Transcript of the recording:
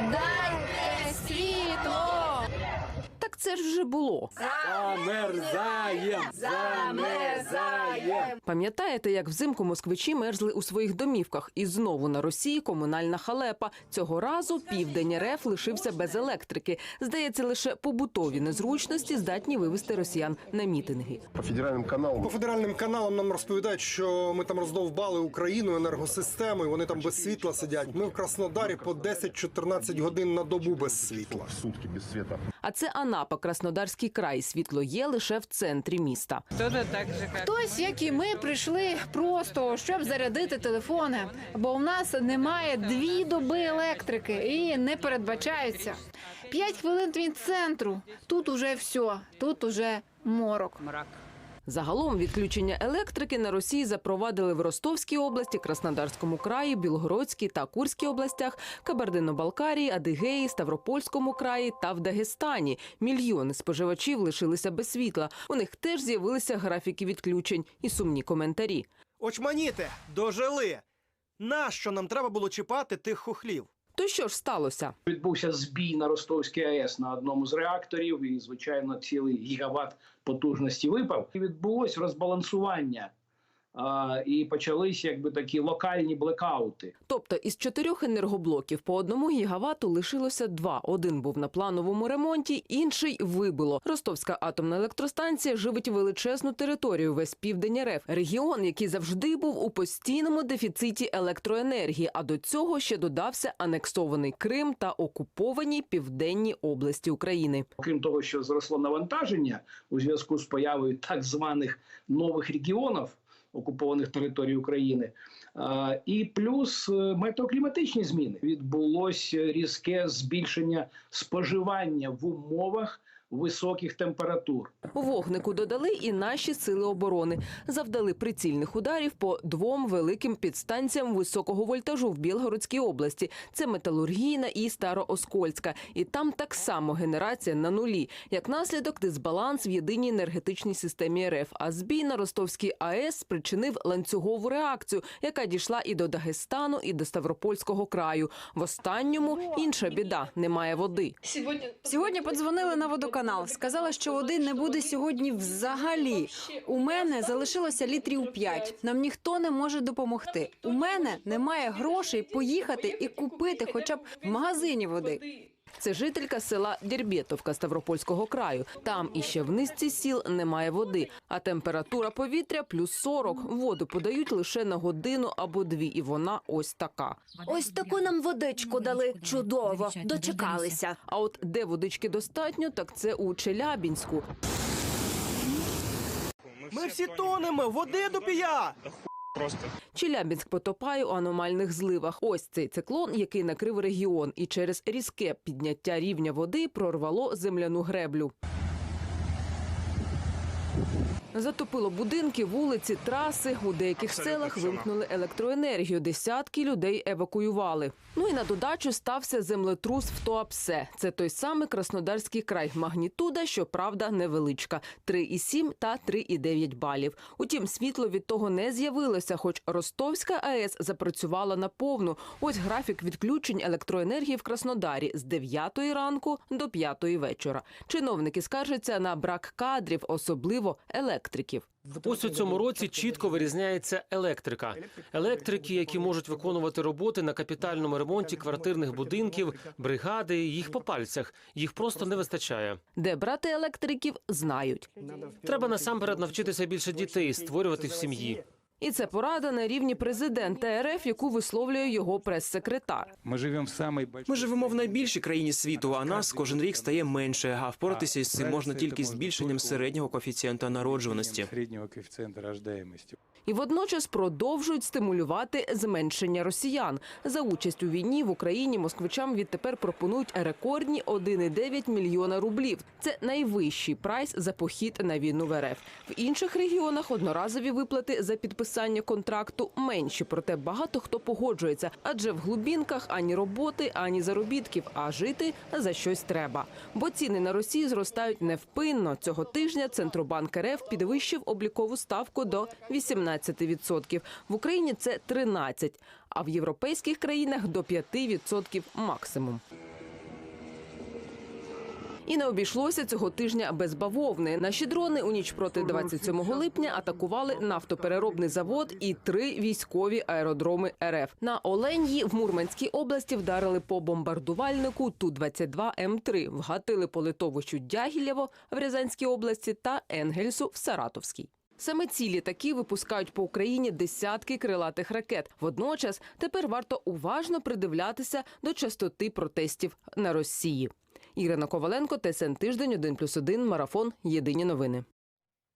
Дайте світло! Це ж вже було. Замерзаєм! Замерзаєм! Пам'ятаєте, як взимку москвичі мерзли у своїх домівках? І знову на Росії комунальна халепа. Цього разу південь РФ лишився без електрики. Здається, лише побутові незручності здатні вивести росіян на мітинги. По федеральным каналам По федеральним каналам нам розповідають, що ми там роздовбали Україну, енергосистему, вони там без світла сидять. Ми в Краснодарі по 10-14 годин на добу без світла. сутки без света. А це Анапа, Краснодарський край. Світло є лише в центрі міста. Хтось, як і ми, прийшли просто, щоб зарядити телефони, бо в нас немає дві доби електрики і не передбачаються. П'ять хвилин від центру. Тут уже все, тут уже морок. Загалом відключення електрики на Росії запровадили в Ростовській області, Краснодарському краї, Білгородській та Курській областях, Кабардино-Балкарії, Адигеї, Ставропольському краї та в Дагестані. Мільйони споживачів лишилися без світла. У них теж з'явилися графіки відключень і сумні коментарі. Очманіти, дожили. Нащо нам треба було чіпати тих хухлів? То що ж сталося? Відбувся збій на Ростовській АЕС на одному з реакторів, і звичайно, цілий гігават потужності випав. І відбулось розбалансування. А, і почались якби такі локальні блекаути. Тобто із чотирьох енергоблоків по одному гігавату лишилося два. Один був на плановому ремонті, інший вибило. Ростовська атомна електростанція живить величезну територію весь південь РФ. Регіон, який завжди був у постійному дефіциті електроенергії. А до цього ще додався анексований Крим та окуповані південні області України. Крім того, що зросло навантаження у зв'язку з появою так званих нових регіонів окупованих територій України, і плюс е, метеокліматичні зміни. Відбулось різке збільшення споживання в умовах високих температур. У вогнику додали і наші сили оборони. Завдали прицільних ударів по двом великим підстанціям високого вольтажу в Білгородській області. Це металургійна і Старооскольська. І там так само генерація на нулі. Як наслідок, дисбаланс в єдиній енергетичній системі РФ. А збій на Ростовській АЕС спричинив ланцюгову реакцію, яка дійшла і до Дагестану, і до Ставропольського краю. В останньому інша біда немає води. Сьогодні подзвонили на водоканал. Сказали, що води не буде сьогодні взагалі. У мене залишилося літрів 5. Нам ніхто не може допомогти. У мене немає грошей поїхати і купити, хоча б в магазині води. Це жителька села Дірбєтовка Ставропольського краю. Там іще в низці сіл немає води, а температура повітря плюс 40. Воду подають лише на годину або дві, і вона ось така. Ось таку нам водичку дали. Чудово, дочекалися. А от де водички достатньо, так це у Челябінську. Ми всі тонемо, води до пія! Челябінськ потопає у аномальних зливах. Ось цей циклон, який накрив регіон, і через різке підняття рівня води прорвало земляну греблю. Затопило будинки, вулиці, траси. У деяких селах вимкнули електроенергію. Десятки людей евакуювали. Ну і на додачу стався землетрус в Туапсе. Це той самий Краснодарський край. Магнітуда, щоправда, невеличка 3,7 та 3,9 балів. Утім, світло від того не з'явилося, хоч Ростовська АЕС запрацювала наповну. Ось графік відключень електроенергії в Краснодарі з 9 ранку до 5 вечора. Чиновники скаржаться на брак кадрів, особливо електриків. Ось у цьому році чітко вирізняється електрика. Електрики, які можуть виконувати роботи на капітальному ремонті квартирних будинків, бригади, їх по пальцях. Їх просто не вистачає. Де брати електриків, знають. Треба насамперед навчитися більше дітей створювати в сім'ї. І це порада на рівні президента РФ, яку висловлює його прес-секретар. Ми живемо в самій Ми живемо в найбільшій країні світу, а нас кожен рік стає менше. А впоратися із цим можна тільки збільшенням середнього коефіцієнта народжуваності. середнього коефіцієнта рождаємості. І водночас продовжують стимулювати зменшення росіян. За участь у війні в Україні москвичам відтепер пропонують рекордні 1,9 мільйона рублів. Це найвищий прайс за похід на війну в РФ. В інших регіонах одноразові виплати за підписання контракту менші, проте багато хто погоджується, адже в глубінках ані роботи, ані заробітків, а жити за щось треба. Бо ціни на Росії зростають невпинно. Цього тижня Центробанк РФ підвищив облікову ставку до 18%. В Україні це 13%, а в європейських країнах до 5% максимум. І не обійшлося цього тижня без бавовни. Наші дрони у ніч проти 27 липня атакували нафтопереробний завод і три військові аеродроми РФ. На Оленьї в Мурманській області вдарили по бомбардувальнику Ту-22 М3, вгатили по литовищу Дягілєво в Рязанській області та Енгельсу в Саратовській. Саме ці літаки випускають по Україні десятки крилатих ракет. Водночас тепер варто уважно придивлятися до частоти протестів на Росії. Ірина Коваленко, ТСН Тиждень, 1+,1, Марафон. Єдині новини.